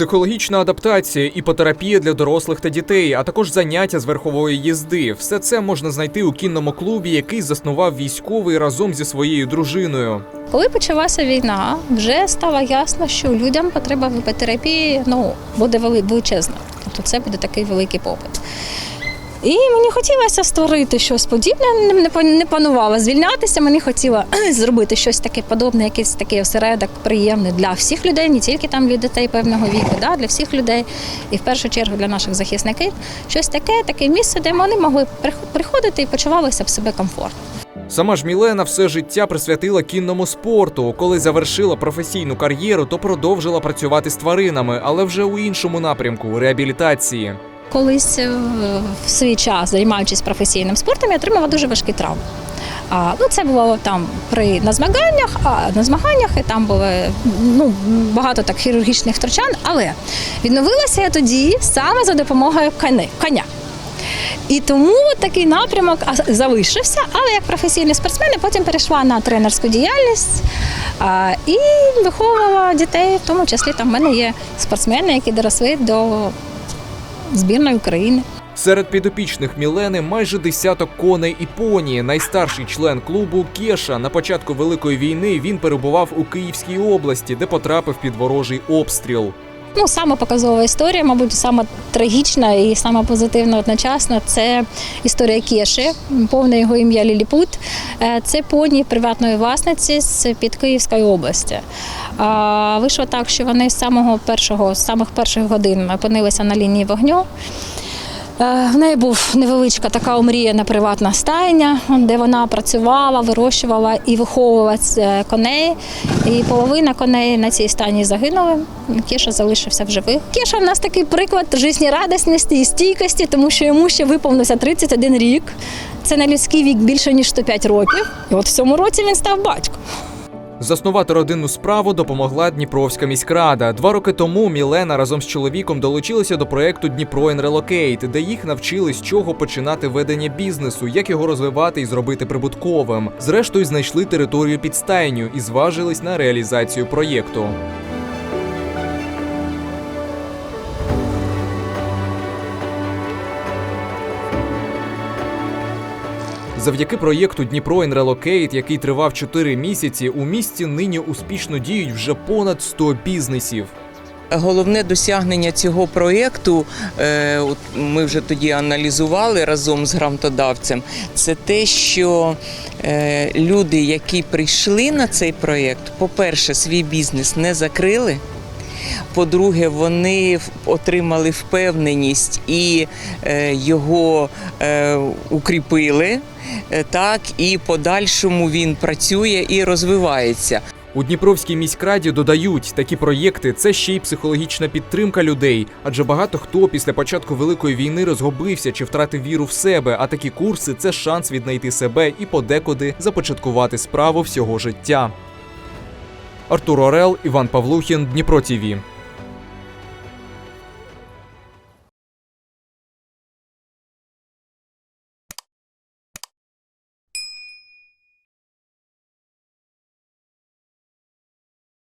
Психологічна адаптація, іпотерапія для дорослих та дітей, а також заняття з верхової їзди. Все це можна знайти у кінному клубі, який заснував військовий разом зі своєю дружиною. Коли почалася війна, вже стало ясно, що людям потреба в іпотерапії ну, буде вели- величезна. Тобто це буде такий великий попит. І мені хотілося створити щось подібне, не- не пан- звільнятися. Мені хотіло зробити щось таке подобне, якийсь такий осередок приємний для всіх людей, не тільки там для дітей певного віку, да, для всіх людей, і в першу чергу для наших захисників. Щось таке, таке місце, де вони могли прих- приходити і почувалися в себе комфортно. Сама ж Мілена все життя присвятила кінному спорту. Коли завершила професійну кар'єру, то продовжила працювати з тваринами, але вже у іншому напрямку реабілітації. Колись е, в свій час, займаючись професійним спортом, я отримала дуже важкі травми. А, ну, це було там при на змаганнях, а на змаганнях і там було ну, багато так хірургічних втручань, але відновилася я тоді саме за допомогою коня. І тому такий напрямок залишився, але як професійний спортсмен я потім перейшла на тренерську діяльність а, і виховувала дітей, в тому числі там в мене є спортсмени, які доросли до збірної України. Серед підопічних Мілени майже десяток коней і поні. Найстарший член клубу Кеша. На початку великої війни він перебував у Київській області, де потрапив під ворожий обстріл. Ну, саме показова історія, мабуть, саме трагічна і саме позитивна одночасно. Це історія Кеші, повне його ім'я Ліліпут. Е, Це поні приватної власниці з під Київської області. А, Вийшло так, що вони з самого першого, з самих перших годин опинилися на лінії вогню. Е, В неї був невеличка така омріяна приватна стайня, де вона працювала, вирощувала і виховувала е, коней. І половина коней на цій стайні загинули. Кеша залишився в живих. Кеша в нас такий приклад життєрадісності і стійкості, тому що йому ще виповнився 31 рік. Це на людський вік більше ніж 105 років. І от в цьому році він став батьком. Заснувати родинну справу допомогла Дніпровська міськрада. Два роки тому Мілена разом з чоловіком долучилася до проекту Дніпро Relocate, де їх навчили з чого починати ведення бізнесу, як його розвивати і зробити прибутковим. Зрештою, знайшли територію під стайню і зважились на реалізацію проєкту. Завдяки проєкту Дніпро Relocate, який тривав 4 місяці, у місті нині успішно діють вже понад 100 бізнесів. Головне досягнення цього проєкту, е, ми вже тоді аналізували разом з грантодавцем, це те, що е, люди, які прийшли на цей проєкт, по-перше, свій бізнес не закрили. По-друге, вони отримали впевненість і е, його е, укріпили. е, Так, і подальшому він працює і розвивається. У Дніпровській міськраді додають, такі проєкти це ще й психологічна підтримка людей, адже багато хто після початку великої війни розгубився чи втратив віру в себе. А такі курси це шанс віднайти себе і подекуди започаткувати справу всього життя. Артур Орел, Іван Павлухін, Дніпро ТІВІ.